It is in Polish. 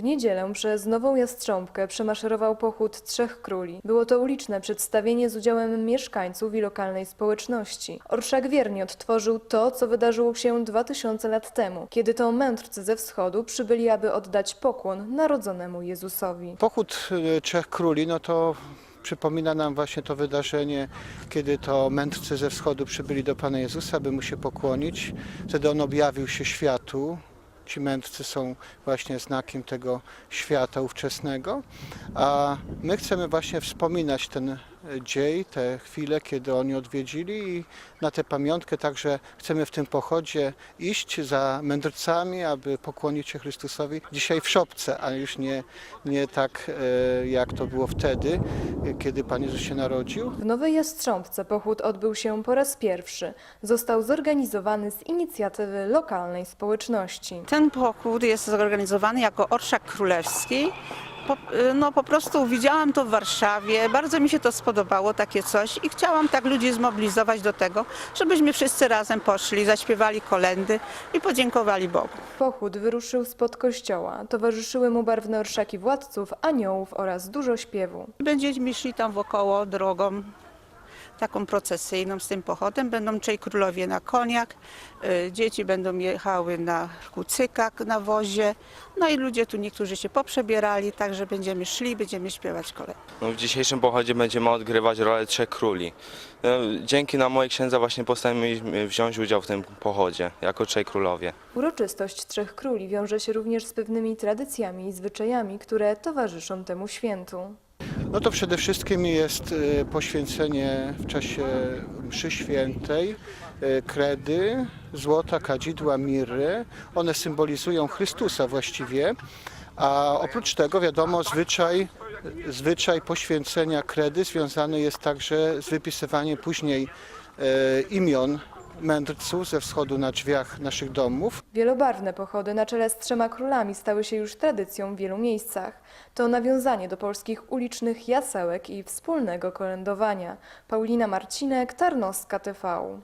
W niedzielę przez Nową Jastrząbkę przemaszerował pochód Trzech Króli. Było to uliczne przedstawienie z udziałem mieszkańców i lokalnej społeczności. Orszak wiernie odtworzył to, co wydarzyło się 2000 lat temu, kiedy to mędrcy ze wschodu przybyli, aby oddać pokłon narodzonemu Jezusowi. Pochód y, Trzech Króli, no to przypomina nam właśnie to wydarzenie, kiedy to mędrcy ze wschodu przybyli do Pana Jezusa, by Mu się pokłonić. Wtedy On objawił się światu. Ci mędrcy są właśnie znakiem tego świata ówczesnego, a my chcemy właśnie wspominać ten dzień, te chwile, kiedy oni odwiedzili i na tę pamiątkę także chcemy w tym pochodzie iść za mędrcami, aby pokłonić się Chrystusowi dzisiaj w szopce, a już nie, nie tak e, jak to było wtedy, kiedy Pan Jezus się narodził. W Nowej Jastrząbce pochód odbył się po raz pierwszy. Został zorganizowany z inicjatywy lokalnej społeczności. Ten pochód jest zorganizowany jako Orszak Królewski. Po, no po prostu widziałam to w Warszawie, bardzo mi się to spodobało, takie coś i chciałam tak ludzi zmobilizować do tego, żebyśmy wszyscy razem poszli, zaśpiewali kolendy i podziękowali Bogu. Pochód wyruszył spod kościoła. Towarzyszyły mu barwne orszaki władców, aniołów oraz dużo śpiewu. Będziemy szli tam wokoło drogą taką procesyjną z tym pochodem. Będą trzej królowie na koniach, y, dzieci będą jechały na kucykach na wozie, no i ludzie tu niektórzy się poprzebierali, także będziemy szli, będziemy śpiewać kolendy. No, w dzisiejszym pochodzie będziemy odgrywać rolę Trzech Króli. No, Dzięki na mojej księdza właśnie postanowiliśmy wziąć udział w tym pochodzie jako Trzej Królowie. Uroczystość Trzech Króli wiąże się również z pewnymi tradycjami i zwyczajami, które towarzyszą temu świętu. No to przede wszystkim jest e, poświęcenie w czasie mszy świętej e, kredy, złota, kadzidła, miry. One symbolizują Chrystusa właściwie, a oprócz tego wiadomo zwyczaj, zwyczaj poświęcenia kredy związany jest także z wypisywaniem później e, imion mędrców ze wschodu na drzwiach naszych domów. Wielobarwne pochody na czele z trzema królami stały się już tradycją w wielu miejscach. To nawiązanie do polskich ulicznych jasełek i wspólnego kolędowania. Paulina Marcinek, Tarnowska TV.